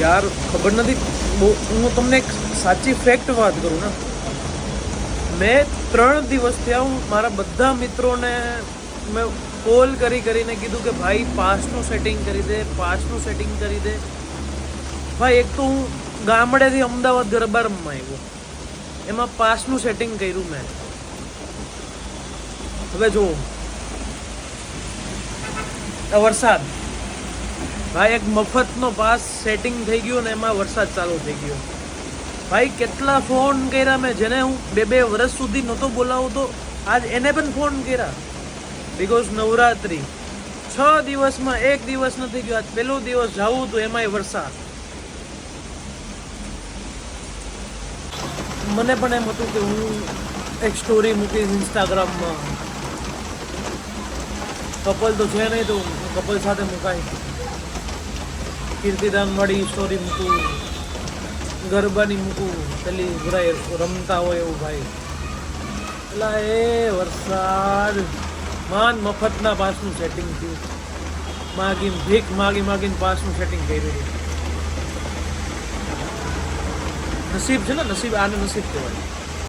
યાર, ખબર નથી. હું તમને એક સાચી ફેક્ટ વાત કરું ને. મેં ત્રણ દિવસ થયા હું મારા બધા મિત્રોને મેં કોલ કરી કરીને કીધું કે ભાઈ પાસનું સેટિંગ કરી દે પાસનું સેટિંગ કરી દે. ભાઈ, એક તો હું ગામડેથી અમદાવાદ ગરબા રમવા આવ્યો. એમાં પાસનું સેટિંગ કર્યું મેં. હવે જુઓ. વરસાદ. ભાઈ, એક મફતનો પાસ સેટિંગ થઈ ગયો ને એમાં વરસાદ ચાલુ થઈ ગયો. ભાઈ, કેટલા ફોન કર્યા મેં, જેને હું બે બે વર્ષ સુધી નહોતો બોલાવતો, આજ એને પણ ફોન કર્યા. બિકોઝ નવરાત્રી. છ દિવસમાં એક દિવસ નથી ગયો, આજ પહેલો દિવસ જવું તો એમાંય વરસાદ. મને પણ એમ હતું કે હું એક સ્ટોરી મૂકીશ ઇન્સ્ટાગ્રામમાં કપલ તો છે નહીં તો કપલ સાથે મુકાય કીર્તિદાન વાળી સ્ટોરી મૂકું, ગરબાની મૂકું, પેલી ભરાય રમતા હોય એવું ભાઈ. પેલા એ વરસાદ, માન મફતના પાસનું સેટિંગ થયું. માગીને, ભીખ માગી માગીને પાસનું સેટિંગ થઈ રહ્યું નસીબ છે ને, નસીબ આને નસીબ કહેવાય.